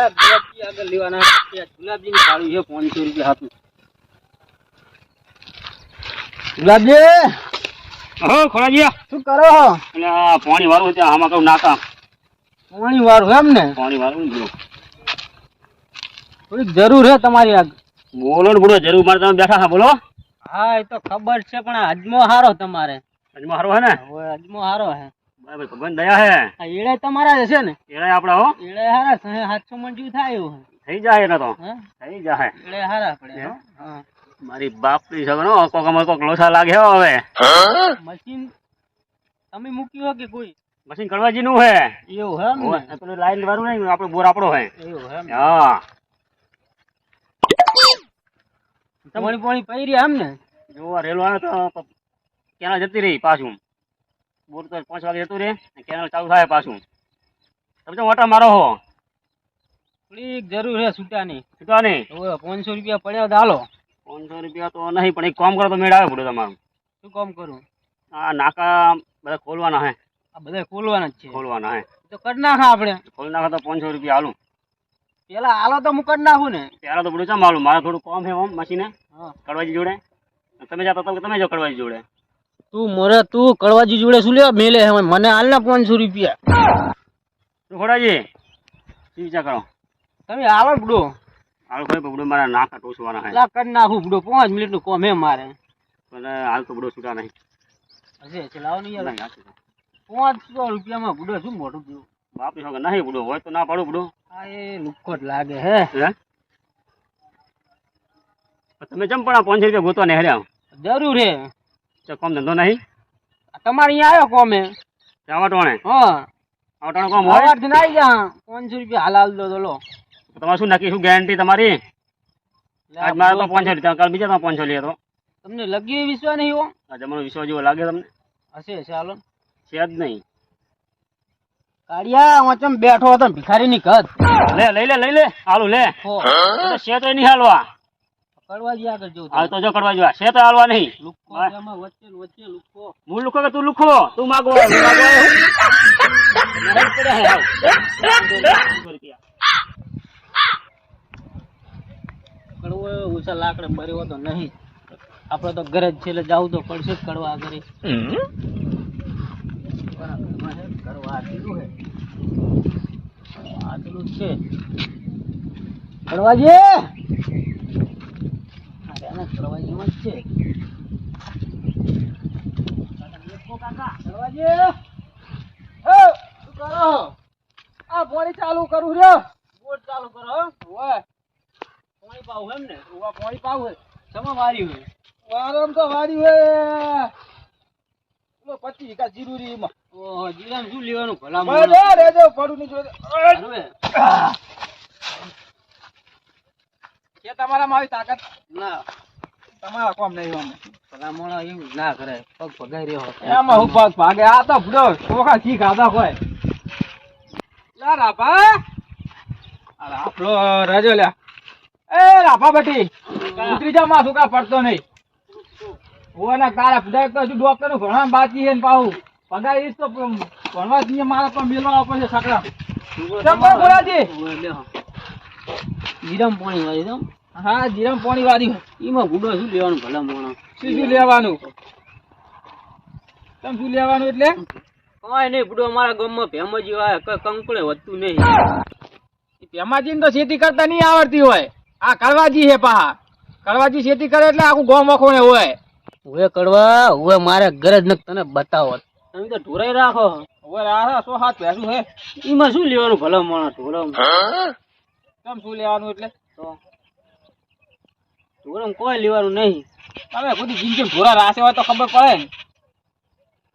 હે ગુલાબજી આગળ લેવાના ગુલાબજી ની સાડી છે પાંચસો રૂપિયા હાથું. ગુલાબજી! હો ખોરાજી. શું કરો એટલે પાણી વાળું ત્યાં આમાં કહું નાકા. પાણી વાળું એમ ને? પાણી વાળું ને જો થોડીક જરૂર છે તમારી આગ બોલો ને બોલો જરૂર મારે તમે બેઠા હા બોલો. હા એ તો ખબર છે પણ અજમો હારો તમારે. અજમો હારો હે ને? અજમો હારો હે. ભગવાન દયા હે. એળે તમારા છે ને? એરાય આપડા હો. એળે હારા સાતસો મણ જેવું થાય એવું થઈ જાય તો. થઈ જાય એળે હારા પડે હો. હા? મારી સગનો કોક અમાર કોક લોસા લાગે હો હવે. મશીન તમે મૂક્યું હો કે કોઈ? મશીન કડવાજી નું હે. એવું હે પેલું લાઈન વાળું નહીં આપણો બોર આપણો હે. એવું હે હા. તમારી પાણી પડી રહ્યા એમ ને જો રેલવા રેલો આવે તો ક્યાં જતી રહી પાછું. બોર તો પાંચ વાગે જતું રે કેનાલ ચાલુ થાય પાછું. તમે તો ઓટા મારો હો. થોડીક જરૂર છે છૂટાની. હવે પાંચસો રૂપિયા પડ્યા તો હાલો. પાંચસો રૂપિયા તો નહીં પણ એક કામ કરો તો મેળ આવે પડે તમારું. શું કામ કરું? આ નાકા બધા ખોલવાના હે. આ બધા ખોલવાના જ છે. ખોલવાના હે. તો કરી નાખા આપણે. ખોલી નાખા તો પાંચસો રૂપિયા હાલું પેલા હાલો તો હું કરી નાખું ને. પેલા તો બધું ચમ માલું મારે થોડું કામ છે ઓમ મશીને. કડવાજી જોડે. તમે જાતો તમે જો કડવાજી જોડે. તું મોરે તું કળવાજી જોડે શું લેવા મેલે હવે મને હાલ ના પાંચસો રૂપિયા. શું શું વિચાર કરો? તમે હાલો બુડો હાલ કોઈ બગડો મારા નાકા ટોસવાના હે. પેલા કરી નાખું બુડો પાંચ મિનિટનું કોમ હે મારે. પણ હાલ તો બડો છૂટા નહીં. હશે છે લાવો નહીં યાર. પાંચસો રૂપિયામાં બુડો શું મોટું થયું? બાપી સગન નહીં બુડો હોય તો ના પાડું બુડો હા એ લુખ્ખો જ લાગે હે. હે? તમે ચમ પણ પાંચસો રૂપિયા ગોતવા નહીં હેર્યા જરૂર હે. તો કામ ધંધો નહીં? તમારે અહીંયા આવ્યો કોમે? આવા ટોણે? હા. વાટવાનો કોમ હોય? સવારથી આવી ગયા. પાંચસો રૂપિયા હાલ હાલ દો તો તમારે શું નક્કી શું ગેરંટી તમારી? આજ મારે તો પાંચસો લીધા કાલ બીજા તમે પાંચસો તો. તમને લગી વિશ્વાસ નહીં હો? આજે મને વિશ્વાસ જેવો લાગે તમને? હશે ચાલો છે જ નહીં. કાળિયા વાંચમ બેઠો હતો ભિખારી ની કદ લે લઈ લે લઈ લે. હાલું લે. તો શેત નહીં હાલવા. કડવા જ આગળ જવું તો. જો કરવા જોવા શેત હાલવા નહીં. વચ્ચે વચ્ચે લુખ્ખો હું લુખો કે તું લુખો? તું માગો હું માગો. નરક પડ્યા હે કડવો ઓછા લાકડે મર્યો તો નહીં. આપડે તો ઘરે જ છે એટલે જવું તો પડશે કડવા આગળ. કડવા આટલું હે આટલું છે. કડવાજી! આના કડવાજીમાં જ છે. આ પાણી ચાલુ કરું રે બોટ ચાલુ કરો હો. ઓય પાવું એમ ને? ઓવા પાણી પાવું સમા વારી હોય? વારમ તો વારી હોય. લો પચી વીઘા જીરુરી માં ઓહો જીરામ શું લેવાનું ભલા બરાબર, રેજો, પડું નહીં જોઈતું. કે તમારામાં આવી તાકાત? ના. તમારા કોમ નહીં આમ. ભલા મોણા એવું ના કરે પગ પગાઈ રહ્યો એમાં હું પગ ભાગે. આ તો ભૂડો ચોખા શી ખાધા હોય. લા રાપા અરે આપણો રાજો લ્યા. એ રાપા બટી ઉતરી જા માં સુકા પડતો નહીં. ઓના તારા પગાર તો હજુ ડોક્ટરનું ભણવા બાકી છે ને પાહું. પગાર એ તો ભણવા જઈએ મારા પણ મેળવા પડશે સકડા ચંપા બોલાજી જીરામ પાણી વાળી હા જીરમ પાણી વાળી. એમાં ગુડો શું લેવાનું ભલા મોણો? શું શું લેવાનું? તમે શું લેવાનું એટલે? કોઈ નહીં ગુડો અમારા ગામમાં ભેમાજી હોય કંકુળે વધતું નહીં. ભેમાજી તો ખેતી કરતા નહીં આવડતી હોય. આ કડવાજી છે પાહા. કડવાજી ખેતી કરે એટલે આખું ગોમ વખોણે હોય. હવે કડવા હવે મારે ઘરે જ નક તને બતાવો. તમે તો ઢોરાઈ રાખો. હવે આ સો હાથ પહેરું હે એમાં શું લેવાનું ભલા મોણા ઢોરા તમે શું લેવાનું એટલે? તો? ઢોરમ કોઈ લેવાનું નહીં. તમે ખુદ જિંદગી ઢોરા રાસે હોય તો ખબર પડે ને.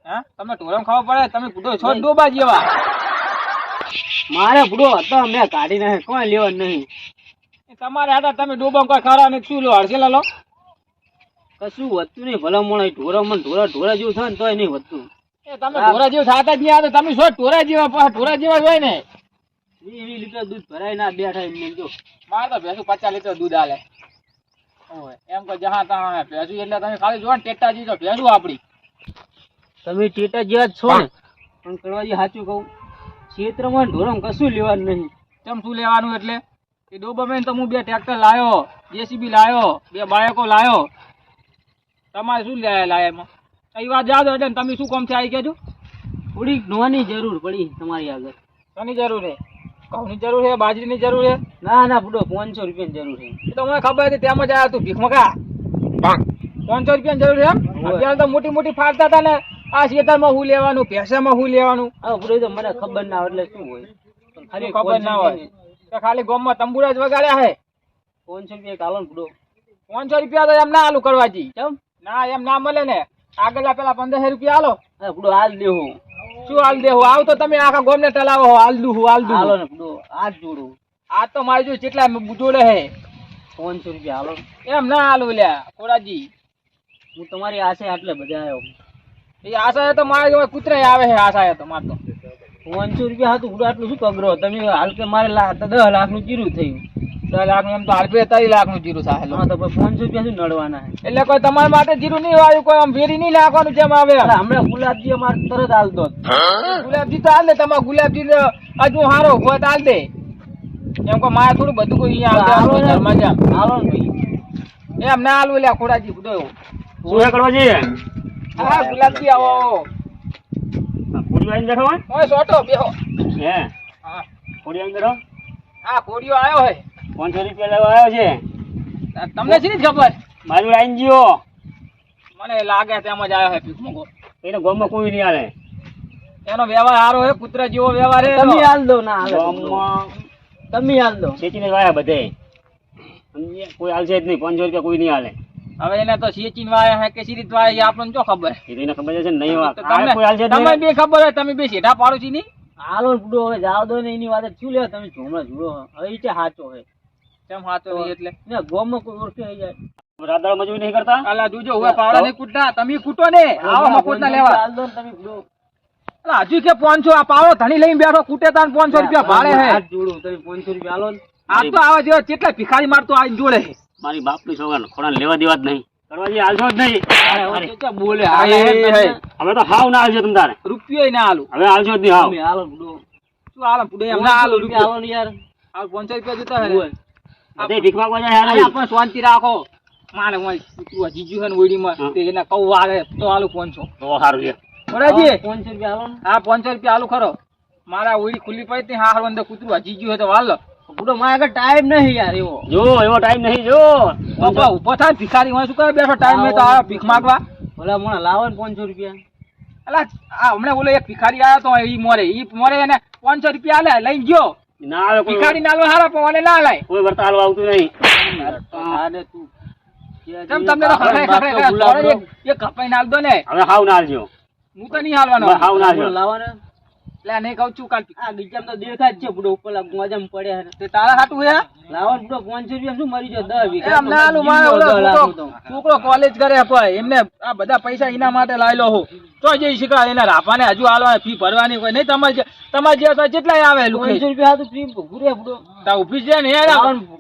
હા? તમે ઢોરમ ખબર પડે? તમે બુઢો છો ડોબા જેવા. મારે બુડો હતો મેં કાઢી નાખે કોઈ લેવાનું નહીં. એ તમારે હતા તમે ડોબા કોઈ ખરા ને શું લો હડસેલા લો? કશું વધતું નહીં ભલા મોણ ઢોરમ મને ઢોરા ઢોરા જેવું થાય ને તોય નહીં વધતું. એ તમે ઢોરા જેવું સાથે જ નહીં આવતા તમે શું ઢોરા જેવા ઢોરા જેવા હોય ને. વીસ વીસ લીટર દૂધ ભરાય ના બેઠા એમને જો. મારે તો ભેંસું પચાસ લીટર દૂધ આલે. એમ કે જહા તા ભેંસું એટલે તમે ખાલી જો ને ટેટાજી તો ભેંસું આપડી. તમે ટેટા જેવા જ છો ને. પણ કડવાજી સાચું કહું ક્ષેત્રમાં ઢોરમ કશું લેવાનું નહીં. તેમ શું લેવાનું એટલે? એ ડોબામેન તો હું બે ટ્રેક્ટર લાયો જેસીબી લાવ્યો બે બાળકો લાવ્યો તમારે શું લે- લાયા એમાં? એ વાત યાદ હોય એટલે તમે શું કામ છે આવી કહેજો? થોડીક નોની જરૂર પડી તમારી આગળ. શાની જરૂર છે? ઘઉંની જરૂર છે? બાજરીની જરૂર છે? ના ના બુડો પાંચસો રૂપિયાની જરૂર છે. એ તો મને ખબર હતી તેમ જ આવ્યા તું ભીખમકા પાંચસો રૂપિયાની જરૂર છે એમ? અત્યારે તો મોટી મોટી ફાડતા હતા ને આ શેતરમાં હું લેવાનું ભેંસામાં હું લેવાનું. હા બુડો તો મને ખબર ના હોય એટલે શું હોય? ખાલી ખબર ના હોય. તો ખાલી ગોમમાં તંબુરા જ વગાડ્યા હે. પાંચસો રૂપિયા કાલો ને બુડો. પાંચસો રૂપિયા તો એમ ના આલુ કરવાથી. કેમ? ના એમ ના મળે ને. આગળ પેલા પંદરસો રૂપિયા આલો. હા બુડો હાલ દેવું. શું હાલ દેવું આવ તો તમે આખા ગોમને ટલાવો હો. હાલ દું હાલ હાલો ને બુડો આ જોડો. આ તો મારી જો કેટલા જોડે હે પાંચસો રૂપિયા હાલો. એમ ના હાલો લ્યા ખોરાજી. હું તમારી આશે આટલે બધા આવ્યો. એ આશા તો મારે જો કૂતરા આવે છે આશા તો મારે તો. પાંચસો રૂપિયા હતું હું આટલું શું કગરો? તમે હાલ કે મારે દસ લાખનું જીરું થયું. દસ લાખનું એમ તો હાલ બે લાખનું જીરું થાય. હા તો પાંચસો રૂપિયા શું નડવાના એટલે કોઈ તમારા માટે જીરું નહીં વાયું કોઈ આમ વેરી નહીં નાખવાનું જેમ આવે. હમણાં ગુલાબજી અમારે તરત હાલ દો. ગુલાબજી તો હાલ દે તમારે ગુલાબજી હજુ હારો હોય તો હાલ દે. એમ કે મારે થોડું બધું કોઈ અહીંયા હાલો ઘરમાં જામ હાલો ને ભાઈ. એમ ના હાલવું લ્યા ખોડાજી બધો હા ગુલાબજી આવો આવીને બેઠો હોય? ઓય સોટો બેહો. હે? હા. આવીને બેઠો? હા કોડીઓ આવ્યો હે. પાંચસો રૂપિયા લેવા આવ્યો છે. તમને શી ખબર? મારું લાઈન જીઓ. મને લાગે તેમ જ આવ્યો છે ભીખમો એને ગોમમાં કોઈ નહીં આવે એનો વ્યવહાર સારો હે કૂતરા જેવો વ્યવહાર હે તમે હાલ દો ના હાલ. તમે હાલ દો. ખેંચીને વાયા બધે. કોઈ હાલશે જ નહીં પાંચસો રૂપિયા કોઈ નહીં હાલે. હવે એને તો સેચીન વાયા હે કે સીરીત વાયા એ આપણને જો ખબર. એ તો એને ખબર છે ને નહીં વાત કોઈ હાલશે તમે બે ખબર હોય તમે બે સીધા પાડો છો ની હાલો ને હવે જાવ દો ને એની વાત શું લેવા તમે ઝુમડા જુડો હવે એ સાચો હે કેમ હાથો નહીં એટલે? ને ગોમાં કોઈ ઓળખે થઈ જાય રાત મજૂરી નહીં કરતા? અલા જોજો હવે પાવડા નહીં કૂટતા તમે કૂટો ને. આવો મફત ના લેવા. હાલ દો ને તમે બુડો અલા હજુ કે પાંચસો આ પાવડો ધણી લઈને બેઠો કૂટે તાન પાંચસો રૂપિયા ભાડે હે. હાથ જોડું તમે પાંચસો રૂપિયા આ તો આવા જેવા કેટલા ભિખારી મારતો આ જોડે. હે મારી બાપની સોગન ખોડા લેવા દેવા જ નહીં. કરવા હાલશો જ નહીં. બોલે. હવે તો હાવ ના હાલજો તમ તારે. રૂપિયો ના હાલું. હવે હાલશો જ નહીં હાવ. હાલો શું હાલો પુડે રૂપિયા રૂપિયો? હાલો ને યાર. હાલ પાંચસો રૂપિયા જોતા હે હોય. ભીખ માંગવા જાય હાલે. અરે શાંતિ રાખો. મારે હું તું જીજુ હે ને ઓડીમાં હા. તે એને કહું વારે તો હાલું પાંચસો. તો સારું છે. બરાજી પાંચસો રૂપિયા હાલો હા પાંચસો રૂપિયા હાલું ખરો. મારા ઓડી ખુલ્લી પડી હતી હાર અંદર કૂતરું હજી ગયું હોય તો વાલ બુડો મારા આગળ ટાઈમ નહીં યાર એવો. જો એવો ટાઈમ નહીં જો. બાપા ઊભો થાય ભિખારી હોય શું કરે? બેઠો ટાઈમ મેં તો આવ્યો ભીખ માંગવા. ભલા લાવો ને પાંચસો રૂપિયા. અલા આ હમણાં બોલો એક ભિખારી આવ્યો તો ઈ મોરે ઈ મોરે એને પાંચસો રૂપિયા લે લઈ ગયો. ના આવે કોઈ ભિખારી નાલો હારા ના લાય. કોઈ વર્તા હાલવા આવતું નહીં. તું કેમ તમને તો કપાઈ નાલ દો ને. હવે હાવ ના હું તો નહીં હાલવાનો. હવે હાવ ના હાલજો લાવો ને એટલે નહીં કહું છું કાલ આ ગીચામાં તો દેખાય જ છે બુડો ઉપર મોજામાં પડ્યા તે તારા હાટું હે? લાવો બુડો પાંચસો રૂપિયા શું મરી જાવ દસ વીઘા. આમ ના હાલું છોકરો- કોલેજ કરે પણ એમને આ બધા પૈસા એના માટે લાયેલો હું. તો જઈ શીખા એના રાપાને હજુ હાલવા ફી ભરવાની કોઈ નહીં તમારે જે- તમારે જે હતો કેટલાય આવે પાંચસો રૂપિયા હતું ફ્રી ભૂરે બુડો. તા ઊભી છે ને યાર.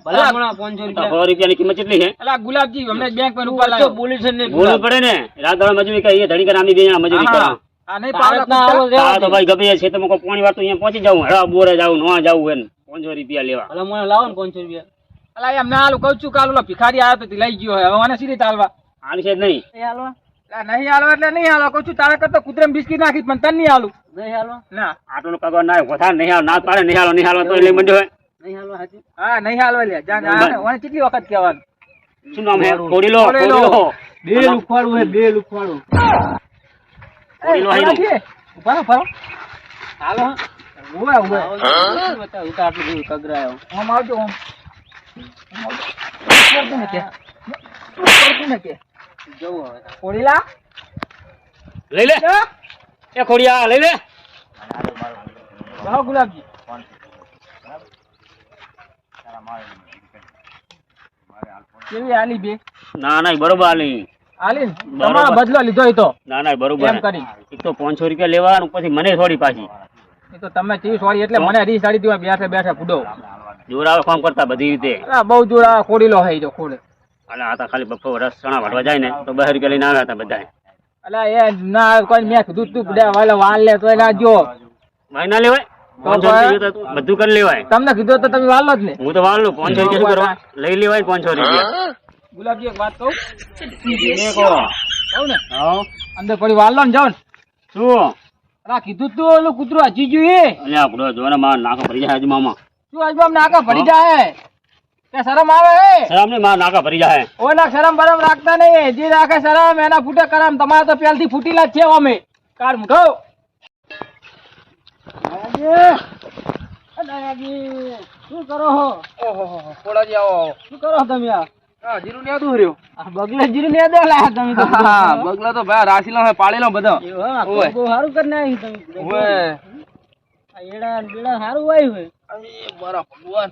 ભલા પાંચસો રૂપિયા. રૂપિયાની કિંમત કેટલી છે? અલા ગુલાબજી અમને બેંક પર ઉપર લાવ્યો ને બોલવું પડે ને. રાત દાડો મજૂરી કરી એ ધડી કરે બે મજૂરી કરો ભાઈ ગમે છે તમે કોઈ પોણી અહીંયા પહોંચી જાઉં. હળા બોરે જાવું નો જાવું એને પાંચસો રૂપિયા લેવા. ભલા મોણા લાવો ને પાંચસો રૂપિયા. અલા એમ ના હાલું કહું છું કાલ ભિખારી આવ્યો તો લઈ ગયો હવે મને સીધી ચાલવા હાલ છે નહીં. નહીં હાલવા. અલા નહીં હાલો એટલે નહીં હાલો કહું છું તારા કરતા કુતરામ બિસ્કીટ નાખી પણ તને નહીં હાલું. નહીં હાલવા? ના. આટલો પગવાર ના વધારે નહીં હાલ ના પાડે નહીં હાલો નહીં હાલો તો લઈ મંડ્યો નહીં હાલવા હાચું? હા નહીં હાલવા લે. જા જા કેટલી વખત કહેવાનું? શું નામ હે? કોડીલો કોડીલો. કોડીલો બે લુખવાડું હે બે લુખવાડું એ, હાઈલો. ઊભા ઊભા હાલો ઊભા, ઊભા. બતાવ ઉતાર આટલું બધું કગરાયો આમ આવજો આમ. આમ ને કે. પડતું ને કે. જવું હવે કોળીલા? લઈ લે જા. એ ખોડિયા લઈ લે જાઓ ગુલાબજી કેવી આલી બે ના ના બરોબર આલી ને? બરોબર. તમારો બદલો લીધો એ તો. ના ના બરોબર. એમ કરી. એક તો પાંચસો રૂપિયા લેવા અને પછી મને થોડી પાછી. એ તો તમે ચીજ વાળી એટલે મને રી સાડી દેવા બેઠે બેઠે કુડો જોર આવે કામ કરતા બધી રીતે. અલા, બહુ જોર આ કોડીલો હે તો ખોડે. અને આ તો ખાલી બફો રસ ચણા વાટવા જાય ને તો બહાર રૂપિયા લઈને આવ્યા હતા બધા અલા એ ના કોઈ મેં કીધું તું બધા વાલે વાલ લે તો ના જો. ભાઈ ના લેવાય? બધું કરી લેવાય. તમને કીધું તો તમે વાલો જ ને. હું તો વાળું પાંચસો રૂપિયા કરવા? લઈ લેવાય પાંચસો રૂપિયા. ગુલાબજી એક વાત કહું? કહું ને. અંદર પડી વાલ ને જાઓ શું? અલા કીધું તું ઓલું કૂતરું હજી જોઈએ એ અલ્યા આપણો જો ને મારા નાકા ભરી જાય મામા. શું આજુ અમને આખા ભરી જાય? કે શરમ આવે શરમ ને મારા નાકા ભરી જાય. શરમ બરમ રાખતા નહીં જે રાખે શરમ એના ફૂટે કરમ. તમારે તો પહેલથી ફૂટીલા છે અમે. કાર મૂઠો શું કરો હો? ઓહો આવો શું કરો તમે આ? જીરું ને યાદું રહ્યું? આ જીરું ને દે લાયા તમે તો. હા બગલો તો ભાઈ રાશીલો હે પાળેલો બધો. એવું હે? આ ઓય. બહુ સારું કરી નાખ્યું તમે. ઓવે આ એડા બેડા સારું વાયું હોય. અરે મારા ભગવાન.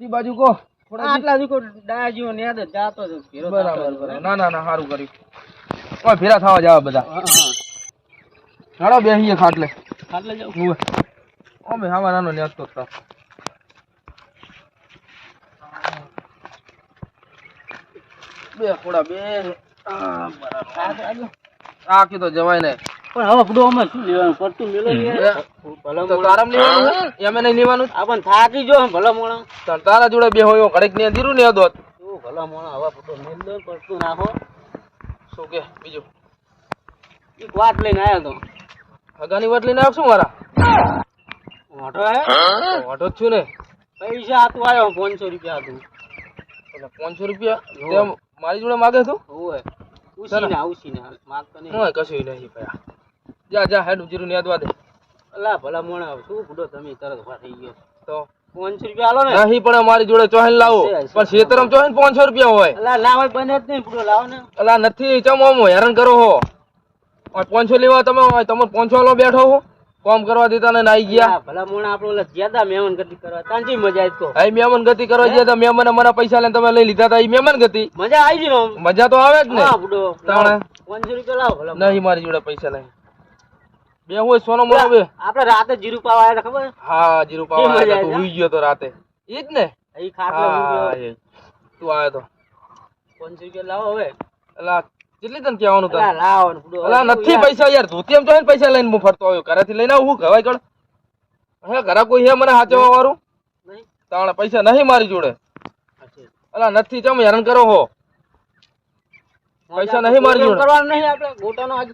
ઈ બાજુ કો. થોડા આટલા દુકો ડાયા જીવો ને જાતો ઘેરો બરાબર ના ના ના સારું કર્યું. કોઈ ફેરા થવા જાવ બધા. હાડો બેહીએ ખાટલે. ખાટલે. ઓવે અમે નાનો ન્યાજ તો બે ખોડા બે. આ કીધો જવાય ને પણ હવે બધું અમે શું લેવાનું? પડતું. તારામ લેવાનું એમ નહીં લેવાનું? આપણ થાકી જો ભલે મોણા. તાર- તારા જોડે બે હોય ઘડીક ને દીરું ને દોત તું ભલે મોણા હવે બધું મેલ દો પડતું નાખો શું કે? બીજું? એક વાત લઈને આવ્યો તો. હગાની વાત લઈને આવશું મારા? મોટો હે? જ છું ને. પૈસા હાથું આવ્યો પાંચસો રૂપિયા હતું. એટલે પાંચસો રૂપિયા તેમ મારી જોડે માગે તો? ઓય ઉસીને ઉસીને માગતો નહીં. હું કશું નહીં ભયા જા જા હેડ જીરું ને દે. અલા ભલા મોણા શું બુડો તમે તરત ઊભા થઈ ગયો તો? પાંચસો રૂપિયા આલો ને. નહીં પણ અમારી જોડે ચોહેન લાવો. પણ શેતરમ ચોહેન પાંચસો રૂપિયા હોય. અલા ના હોય બને જ નહીં બુડો લાવો ને. અલા નથી ચમ આમ હેરાન કરો હો. ઓય પાંચસો લેવા તમે ઓય તમે પાંચસો લો બેઠો હો. કામ કરવા દેતા ને નાઈ ગયા. ભલા મોણા આપણો જ્યાદા મહેમાન ગતિ કરવા. તાંજી મજા આવી તો એ મહેમાન ગતિ કરવા ગયા તો. મહેમાન અમારા પૈસા લઈને તમે લઈ લીધા તા. એ મહેમાન ગતિ. મજા આવી ગઈ મજા તો આવે જ ને. હા બુડો. તાણે. પાંચસો રૂપિયા લાવો ભલા. નહીં મારી જોડે પૈસા નહીં. બે હોય સોનો મોનો બે. આપણે રાતે જીરું પાવા આવ્યા ખબર? હા જીરું પાવા આવ્યા તા, હુઈ ગયો તો રાતે. એ જ ને. એ ખાટલો. તું આવ્યો તો. પાંચસો રૂપિયા લાવો હવે. અલા કેટલી તને કહેવાનું તને નથી પૈસા યાર ધોતી એમ તો પૈસા લઈને હું ફરતો આવ્યો. ઘરેથી લઈને આવું હું કહેવાય કણ હે ઘરે કોઈ હે મને હાચવવા વાળું નહીં? તાણે પૈસા નહીં મારી જોડે. અલા નથી ચમ હેરાન કરો હો. પૈસા નહીં મારી જોડે. કરવાનું નહીં આપણે. ગોટાનો આજ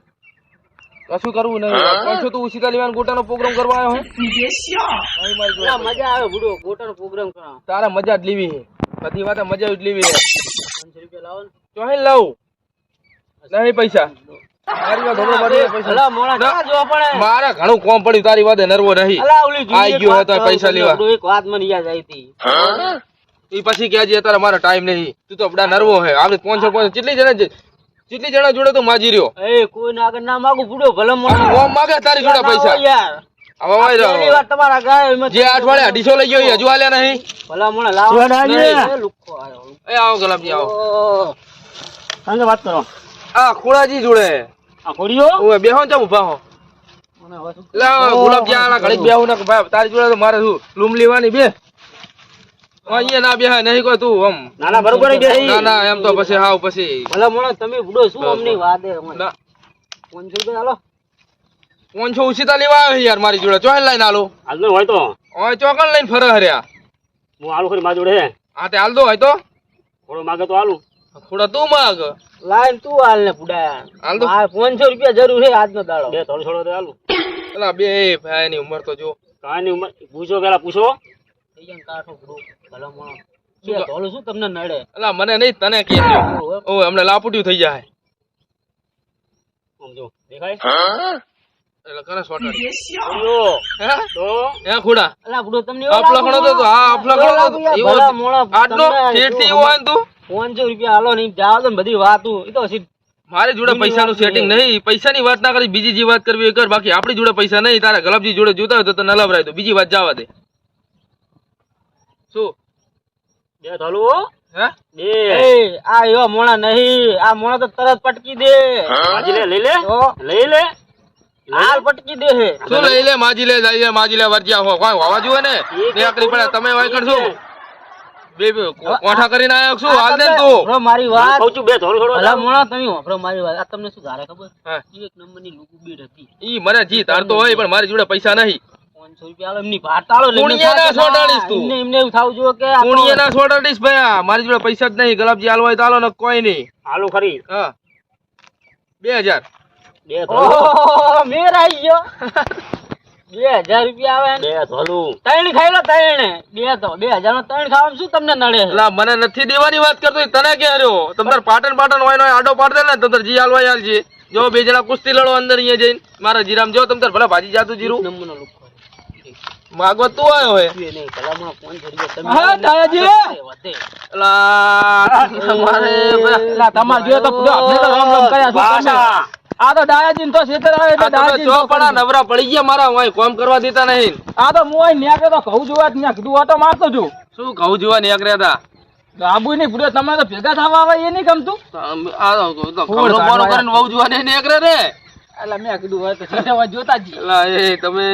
કશું કરવું નહીં. કશું તું ઉછીતા લેવાનો ગોટાનો પ્રોગ્રામ કરવા આવ્યો હે? નહીં મારી જોડે. મજા આવે બુડો ગોટાનો પ્રોગ્રામ તારે મજા જ લેવી છે. બધી વાત મજા જ લેવી છે. પાંચસો રૂપિયા લાવો ને. લાવું. નહીં પૈસા. મારી ના. ના ઘણું કોમ પડ્યું તારી વાતે નરવો નહીં. અલા ઓલી આઈ જૂની ગયો હતો પૈસા લેવા. એક વાત મને યાદ આવી હતી. ઈ પછી કહેજે અત્યારે મારો ટાઈમ નહીં. તું તો બડા નરવો હે. આગળ પાંચસો પાંચસો કેટલી જણા કેટલી જણા જોડે તો માજી રહ્યો. એ કોઈ આગળ ના માગું બુડો ભલે ઓમ માગે તારી જોડે પૈસા. યાર. હવે વાય રહ્યો. તમારા ગાય જે અઠવાડિયે અઢીસો લઈ ગયો હજુ હાલ્યા નહીં. ભલા મને લાવો. એ આવો ગુલાબજી આવો. વાત કરો. આ ખોડાજી જોડે. આ ખોડીઓ ઓય બેહો ને ઊભા હો. મને હવે શું લે ગુલાબજી આલા ઘડીક બેહું ને ભાઈ તારી જોડે તો મારે શું લૂમ લેવાની બે? અહીંયા ના બેહાય નહીં કોઈ તું આમ. ના ના બરોબર જ ના ના એમ તો પછી હાવ પછી. ભલા મને તમે બુડો શું અમને વાદે ના. પાંચસો રૂપિયા હાલો. પાંચસો ઉછીતા લેવા આવ્યો યાર મારી જોડે. ચોહેન લઈને આલો. હાલનો હોય તો? ઓય ચોકન લઈને ફરે હર્યા. હું આલુ ખરી મારી જોડે. હા તે હાલ દો હોય તો? થોડો માગે તો આલુ થોડો તું માગ. લાઈન તું હાલ ને પુડાયા હાલ તો. પાંચસો રૂપિયા જરૂર છે આજનો દાડો. બે થોડો થોડો તો આલુ અલા બે ભાઈ ની ઉંમર તો જો. કાંઈ ઉંમર? પૂછો પેલા પૂછો. થઈ કાઠો બે શું તમને નડે? અલા મને નહીં તને કે. ઓ હમણે લાપુટ્યું થઈ જાય. સમજો દેખાય? કરે સોટાડી ખોડીઓ. હે? તો? હે ખોડા? અલા બુડો તમને અફલા તો તો હા અફલા તો એવો આટલો તમને હોય ને તું? પાંચસો રૂપિયા હાલો નહીં જાવ તો બધી વાતું એ તો મારી જોડે પૈસાનું સેટિંગ નહીં. પૈસાની વાત ના કરી બીજી જે વાત કરવી એ કર. બાકી આપણી જોડે પૈસા નહીં. તારા ગલબજી જોડે જોતા હોય તો તને લવરાય તો બીજી વાત જવા દે. શું? બે હે? એ આ એવા મોણા નહીં. આ મોણા તો તરત પટકી દે. લઈ લે. લઈ લે. હાલ પટકી દે હે. શું લઈ લે માજી લે લઈ લે માજી લે વર્જ્યા હો. કોઈ હોવા જુએ ને? ને આકરી પડે તમે વાય કરશો બે બે કોઠા કરીને આયો છું? હાલ દે તું. બ્રો મારી વાત. કહું છું બે થોડું થોડું અલા મોણા તમે હોભળો મારી વાત. આ તમને શું ધારે ખબર? હા. એક નંબરની લુગુ બીડ હતી. ઈ મને જી તાર તો હોય પણ મારી જોડે પૈસા નહીં. મારી જોડે પૈસા જ નહીં ગલાબજી હાલવા હોય તો હાલો ને કોઈ નહીં. હાલો ખરી હા. બે હજાર. બે ધોલું. મેર આઈ ગયો બે હજાર રૂપિયા આવે બે ધોલું. ત્રણ ખાઈ લો ત્રણ. બે તો બે હજાર નો ત્રણ ખાવામાં શું તમને નડે? એટલે મને નથી દેવાની વાત કરતો તને કે હાર્યો તમારે પાટણ પાટણ હોય ને આડો પાડ દે ને તમારે જી હાલવા હાલ જો બે જણા કુસ્તી લડો અંદર અહીંયા જઈને. મારા જીરામ જો તમે ભલે ભાજી જાતું જીરું. નમૂનો. માગવા તું આવ્યો હે. તમારે તો તો આ તો દાદાજી તો છેતર આવે એટલે દાદાજી જો પણ આ નવરા પડી ગયા મારા વાંય કોમ કરવા દેતા નહીં. આ તો હું અહીં ન્યાકે તો કહું જોવા ત્યાં કીધું ઓટો મારતો છું. શું કહું જોવા નીકળ્યા હતા? આબુ ની પૂરે તમે તો ભેગા થવા આવે એ નહીં ગમતું? આ તો- તો ખવડો બોરો કરીને વહુ જોવા નહીં નીકળે રે એટલે મેં કીધું તો જોતા જ. એ તમે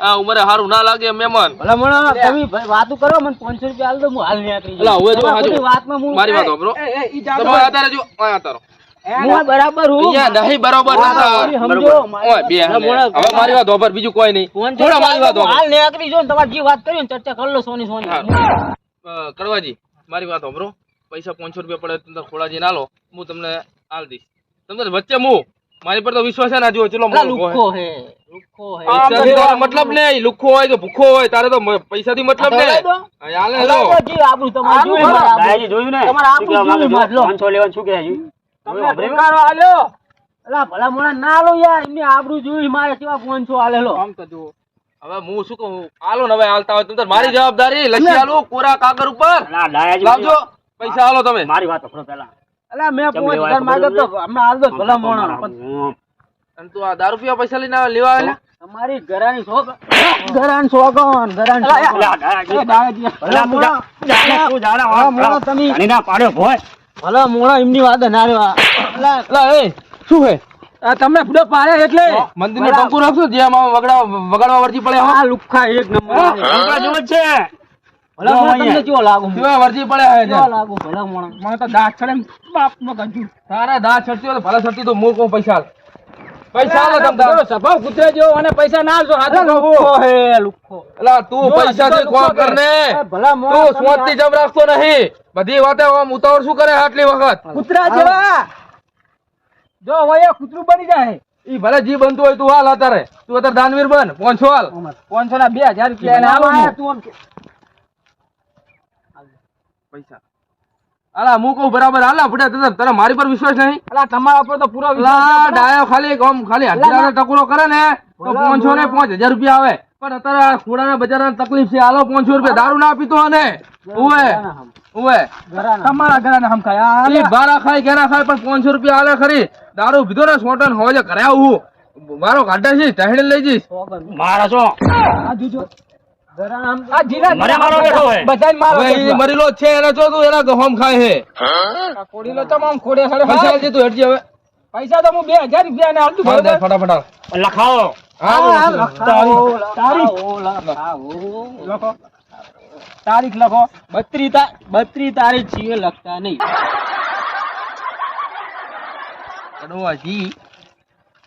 આ ઉંમરે સારું ના લાગે મહેમાન. તમે ભાઈ વાતું કરો મને પાંચસો રૂપિયા આલ દો હું હાલ નીકળી એલા, હવે જો હાજો. વાતમાં હું મારી વાત સાંભળો એ, એ, ઈ જાતો તમે ભાઈ. જો આ અત્યારે હું આ બરાબર હું? નહીં બરોબર સમજો, મારી ઓય, બે હાલે. ભલામણો, હવે મારી વાત હોભર બીજું કોઈ નહીં. થોડા મારી વાત રૂપિયા હાલ નીકળી જો ને તમારે જે વાત કરી ને ચર્ચા કરી લો સોની સોની. કડવાજી મારી વાત હોભરો. પૈસા પાંચસો રૂપિયા પડે તમે ખોળાજી ના લો હું તમને આલ દઈશ. તમને વચ્ચે હું મારી પર તો વિશ્વાસ ના જો ચલો હે હે. મતલબ નહીં લુખ્ખો હોય કે ભૂખો હોય તારે તો પૈસા થી મતલબ આ નહીં હાલે. આબરૂ તમારે જોયું ને? તમારે જોયું લો. લેવાનું શું કહે છે તમને હવે આલ્યો? અલા, ભલા મોણા ના લો યાર એમની આબરૂ જોઈ મારે કેવા પાંચસો આલેલો? આમ તો જુઓ. હવે હું શું કહું? હાલો ને હવે હાલતા હોય તમે મારી જવાબદારી લખી આલો કોરા કાગર ઉપર. લાવજો. પૈસા હાલો તમે. મારી વાત સાંભળો પહેલા. અલા મેં પાંચ હજાર માંગ્યો તો હમણાં હાલ દો ભલા મોણા. અને તું આ દારૂ પીવા પૈસા લઈને લેવા આવેલા તમારી ઘરાની શોખ. ઘરાની શોગન ઘરાની અલા, શોગન. અલા, જા- જા, જા મોણા. ભલા મોણા એમની વાત રેવા અલા અલા, એ શું હે? આ તમે પૂરો પાડે એટલે? મંદિર નો ટંકુ રાખશો જે આમાં વગડા વગાડવા વર્જી પડે હા. આ લુખ્ખા એક નંબર લુખા જેવો છે. ભલા મોણા તમને કેવો લાગો? કેવા વર્જી પડે હે કેવો લાગો? ભલા મોણા મને તો દાંત છડે બાપ નો ગંજુ. તારા દા છડતી હોય તો ભલે છડતી તો કહું પૈસા. હાલ. પૈસા હાલો આ તમ તાર. બધો સ્વભાવ કૂતરે જેવો અને પૈસા ના આલશો હાથે અલા, હે લુખ્ખો અલા, તું પૈસા થી કોમ લુખ્ખો કર. ને એ ભલા તું મોણા જમ રાખતો નહીં. બધી વાતે આમ ઉતાવળ શું કરે આટલી વખત? કૂતરા જેવા. જો હવે એ કૂતરું બની જાય. ઈ ભલે જી બનતું હોય તું હાલ અત્યારે. તું અત્યારે દાનવીર બન પાંચસો હાલ. પાંચસો ના બે હજાર રૂપિયા. તું પૈસા. અલા હું કહું બરાબર આલા આપણે તને તને મારી પર વિશ્વાસ નહીં? અલા તમારા પર તો પૂરો વિશ્વાસ ડાયો ખાલી આમ ખાલી હજાર ટકરો કરે ને તો પાંચસો ને પાંચ હજાર રૂપિયા આવે. પણ અત્યારે ખોડાના બજારના તકલીફ છે. આલો પાંચસો રૂપિયા દારૂ ના પીતો ને ઉવે ઉવે. ઘરાના. તમારા ઘરાને હમખાય. આ ઈ બારા ખાય ઘેરા ખાય પણ પાંચસો રૂપિયા આલે ખરી. દારૂ પીધો ને સોટન હોજે ઘરે આવું. મારો ગાડા છે ટહેડે લઈ જઈશ. મારા છો. આ જોજો. મરેલો છે એને જો તું એના ગહોમ ખાય હે કોડીલો તો આમ કોડે ખડે પૈસા જે તું હેડજે હવે. પૈસા તો હું બે હજાર રૂપિયા ને આલતું બરોબર? ફટાફટ લખાવો તારીખ. લખો તારીખ. લખો. બત્રી બત્રી તારીખ છીએ લખતા નહીં. કડવાજી.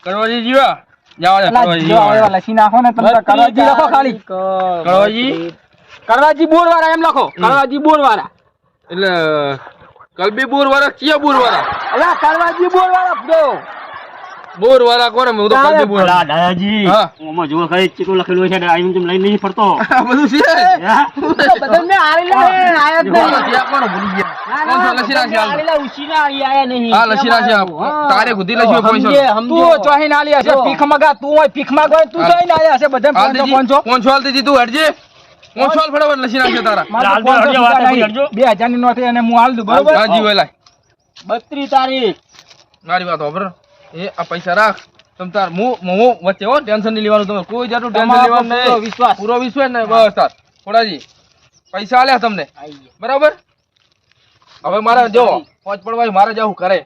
કડવાજી જીવા. જાવા દે અલા, કડવાજી જો જીવા. એવા લખી નાખો ને તમે કડવાજી લખો ખાલી. કડવાજી કડવાજી બોર એમ લખો. કડવાજી બોરવાળા. એટલે કલબી બોર વાળા કયા બોર વાળા અલા કડવાજી બોર વાળા જો બોર વાળા કોને હું તો કલબી બોર અલા, દાદાજી હા. ઓમાં જુઓ કઈ ચીકુ લખેલું છે આઈ તેમ લઈ નહીં ફરતો બધું છે બધું મે આરેલા લે આયા નહીં. કોણ છે? ભૂલી ગયા ના, કોણ છે? ના, લસી નાખી હાલ. આરેલા આયા નહીં. હા, લસી છે તારે ગુદ્દી લસ્યો પૈસો. તું ચોહી ના હશે છે પીખ મગા તું હોય ભીખ માંગવા તું હાલ. ના નાલી છે બધા. પાંચસો પાંચસો હાલ દીજી તું હેડજે પાંચસો હાલ ફટાફટ લસી નાખજો તારા તો. બે હજારની નોકરી અને હું હાલ દઉં બરોબર હાજી બત્રી તારીખ મારી વાત હોભર એ આ પૈસા રાખ. તમ તાર હું હું વચ્ચે હો ટેન્શન નહીં લેવાનું તમે કોઈ જાતનું ટેન્શન લેવાનું નહીં. વિશ્વાસ. પૂરો વિશ્વાસ ને બસ તાર. થોડાજી પૈસા આલ્યા તમને. બરાબર? હવે મારે જો પાંચ પડવાય મારે જવું કરે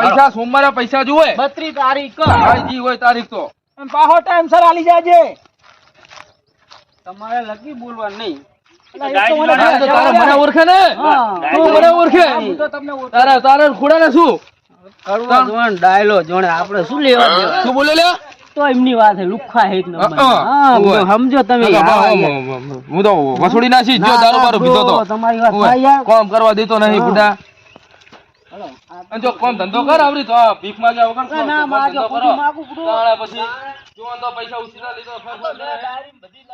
પૈસા સોમવારે પૈસા જુએ બત્રી તારીખ. જી હોય તારીખ તો. પાહો પાછો ટાઈમ સર આલી જાજે. તમારે લગી બોલવાનું નહીં. તારા મને ઓળખે ને? તું મને ઓળખું. તારે તારે ખોડા ને શું? કરવા જોણ ડાયલો જોણે આપણે શું લેવા દેવા? શું બોલે લે તો એમની વાત છે હે એક નંબર હા, હા. ઓવે. સમજો તમે હા, તો વસૂલી નાખીશ જો દારૂ બારૂ પીતો તો. તમારી વાત. કામ કરવા દેતો નહીં. બુડા. જો કોમ ધંધો કર આવરી તો ભીખમાં માંગ્યા વગર ના, માગું, પછી તો પૈસા ઉછીના લીધો બધી